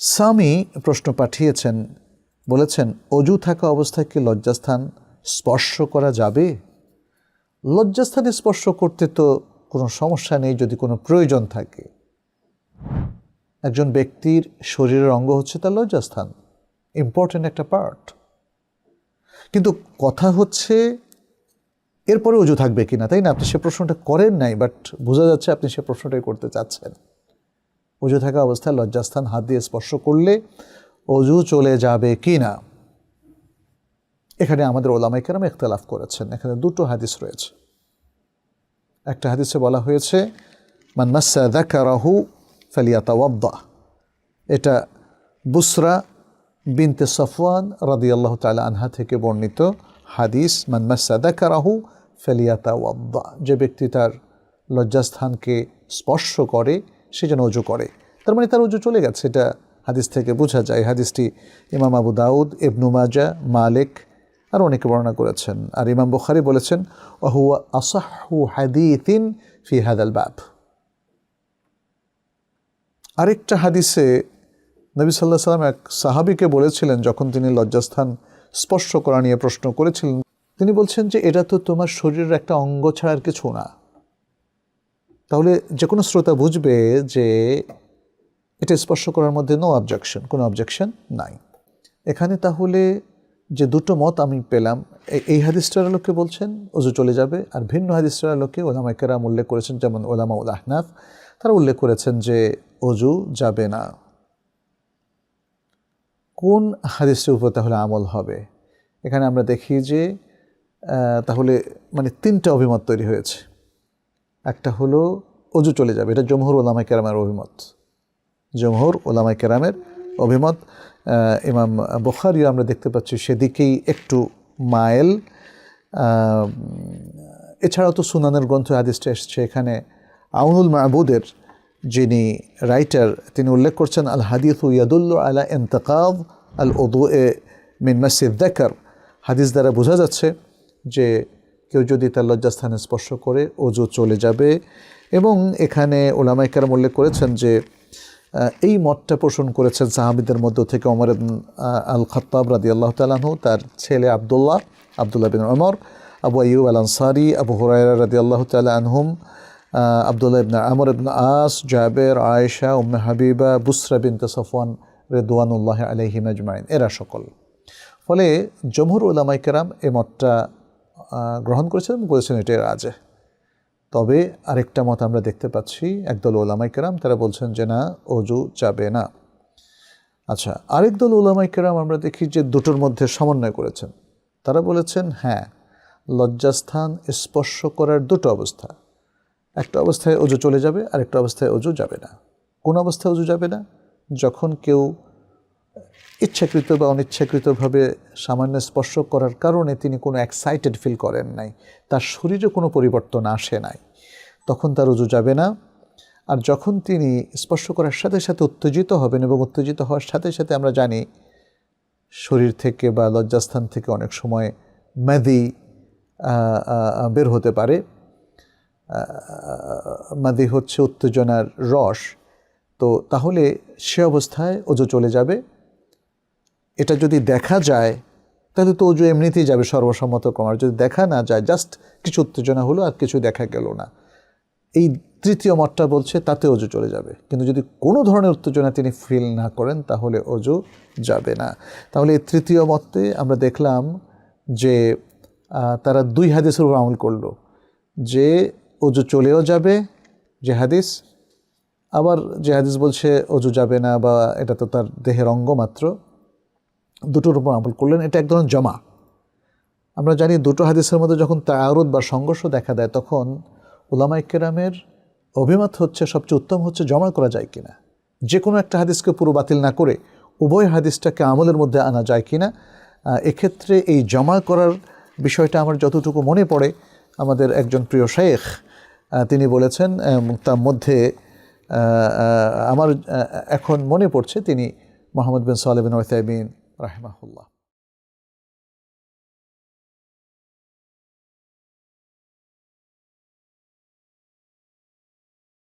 স্বামী প্রশ্ন পাঠিয়েছেন, বলেছেন, অজু থাকা অবস্থায় কি লজ্জাস্থান স্পর্শ করা যাবে? লজ্জাস্থানে স্পর্শ করতে তো কোনো সমস্যা নেই যদি কোনো প্রয়োজন থাকে। একজন ব্যক্তির শরীরের অঙ্গ হচ্ছে তার লজ্জাস্থান ইম্পর্ট্যান্ট একটা পার্ট কিন্তু কথা হচ্ছে, এরপরে অজু থাকবে কিনা, তাই না? আপনি সে প্রশ্নটা করেন নাই বাট বোঝা যাচ্ছে আপনি সে প্রশ্নটাই করতে চাচ্ছেন। অজু থাকা অবস্থায় লজ্জাস্থান হাত দিয়ে স্পর্শ করলে অজু চলে যাবে কি না এখানে আমাদের ওলামাই কেরাম ইখতলাফ করেছেন। এখানে দুটো হাদিস রয়েছে। একটা হাদিসে বলা হয়েছে, মান মাসা দাকারাহু এটা বুসরা বিনতে সফওয়ান রাদি আল্লাহ তাআলা আনহা থেকে বর্ণিত হাদিস, মান মাসা দাকারাহু ফালিয়াতাওয়াদ্দা যে ব্যক্তি তার লজ্জাস্থানকে স্পর্শ করে সে যেন অজু করে। তার মানে তার অজু চলে গেছে, এটা হাদিস থেকে বোঝা যায়। হাদিসটি ইমাম আবু দাউদ, ইবনু মাজা, মালিক আর অনেকে বর্ণনা করেছেন। আর ইমাম বুখারি বলেছেন অহুয়া আসাহু হাদিথিন ফি হাদাল বাব। আরেকটা হাদিসে নবী সাল্লাহ সাল্লাম এক সাহাবিকে বলেছিলেন, যখন তিনি লজ্জাস্থান স্পর্শ করা নিয়ে প্রশ্ন করেছিলেন, তিনি বলছেন যে, এটা তো তোমার শরীরের একটা অঙ্গ ছাড়ার কিছু না। তাহলে যে কোনো শ্রোতা বুঝবে যে এটা স্পর্শ করার মধ্যে নো অবজেকশন কোনো অবজেকশন নাই। এখানে তাহলে যে দুটো মত আমি পেলাম এই হাদিসটার লোকে বলছেন, অজু চলে যাবে, আর ভিন্ন হাদিসটার লোকে ওলামা কেরাম উল্লেখ করেছেন, যেমন ওলামা উল আহনাফ, তারা উল্লেখ করেছেন যে অজু যাবে না। কোন হাদিসটির উপর তাহলে আমল হবে? এখানে আমরা দেখি যে তাহলে মানে তিনটা অভিমত তৈরি হয়েছে। একটা হলো অজু চলে যাবে, এটা জমহুর ওলামাই কেরামের অভিমত। জমহুর ওলামাই কেরামের অভিমত ইমাম বুখারিও আমরা দেখতে পাচ্ছি সেদিকেই একটু মাইল। এছাড়াও তো সুনানের গ্রন্থ হাদিসটা এসছে, এখানে আউনুল মাহবুদের যিনি রাইটার, তিনি উল্লেখ করছেন, আল হাদিস ইয়াদুল্লু আলা এন্তকাব আল ওদু এ মিন মাসিদ হাদিস দ্বারা বোঝা যাচ্ছে যে কেউ যদি তার লজ্জাস্থানে স্পর্শ করে অজু চলে যাবে। এবং এখানে ওলামাই কারাম উল্লেখ করেছেন যে এই মতটা পোষণ করেছেন সাহাবিদের মধ্য থেকে আহ, আল খত্তাব রাদি আল্লাহ তালাহু তার ছেলে আবদুল্লাহ আবদুল্লাহ বিন ওমর আবু আইয়ুব আল আনসারি আবু হুরায়রা রাদি আল্লাহ তালা আনহুম আবদুল্লাহ ইবন আমর ইবন আস জাবের আয়েশা উম্মে হাবিবা বুসরা বিনতে সফওয়ান রেদওয়ানুল্লাহ আলহিম আজমাইন এরা সকল। ফলে জমহুর উলামাই কেরাম এই মতটা গ্রহণ করেছেন এবং বলেছেন এটি রাজে। তবে আরেকটা মত আমরা দেখতে পাচ্ছি, একদল ওলামাই কেরাম, তারা বলছেন যে, না, অজু যাবে না। আচ্ছা আরেক দল ওলামাই কেরাম আমরা দেখি যে, দুটোর মধ্যে সমন্বয় করেছেন। তারা বলেছেন হ্যাঁ লজ্জাস্থান স্পর্শ করার দুটো অবস্থা। একটা অবস্থায় অজু চলে যাবে, আরেকটা অবস্থায় অজু যাবে না। কোন অবস্থায় অজু যাবে না? যখন কেউ ইচ্ছাকৃত বা অনিচ্ছাকৃতভাবে সামান্য স্পর্শ করার কারণে তিনি কোনো এক্সাইটেড ফিল করেন নাই। তার শরীরে কোনো পরিবর্তন আসে নাই। তখন তার উজু যাবে না। আর যখন তিনি স্পর্শ করার সাথে সাথে উত্তেজিত হবেন এবং উত্তেজিত হওয়ার সাথে সাথে আমরা জানি শরীর থেকে বা লজ্জাস্থান থেকে অনেক সময় আহ, বের হতে পারে। মাদি হচ্ছে উত্তেজনার রস। তো তাহলে সে অবস্থায় অজু চলে যাবে। এটা যদি দেখা যায়, তাহলে তো অজু এমনিতেই যাবে সর্বসম্মত কমার যদি দেখা না যায় জাস্ট কিছু উত্তেজনা হলো আর কিছু দেখা গেল না। এই তৃতীয় মতটা বলছে, তাতে অজু চলে যাবে। কিন্তু যদি কোনো ধরনের উত্তেজনা তিনি ফিল না করেন, তাহলে অজু যাবে না। তাহলে এই তৃতীয় মতে আমরা দেখলাম যে তারা দুই হাদিসের উপর আমল করল। যে অজু চলেও যাবে, যে হাদিস, আবার যে হাদিস বলছে অজু যাবে না বা এটা তো তার দেহের অঙ্গ মাত্র দুটোর উপর আমল করলেন, এটা এক ধরনের জমা। আমরা জানি দুটো হাদিসের মধ্যে যখন তায়ারুদ বা সংঘর্ষ দেখা দেয়, তখন উলামাই কেরামের অভিমত হচ্ছে, সবচেয়ে উত্তম হচ্ছে জমা করা যায় কিনা। যে কোনো একটা হাদিসকে পুরো বাতিল না করে উভয় হাদিসটাকে আমলের মধ্যে আনা যায় কিনা এক্ষেত্রে এই জমা করার বিষয়টা আমার যতটুকু মনে পড়ে, আমাদের একজন প্রিয় শেখ তিনি বলেছেন তার মধ্যে আমার এখন মনে পড়ছে, তিনি মোহাম্মদ বিন সালেবিন رحمه الله.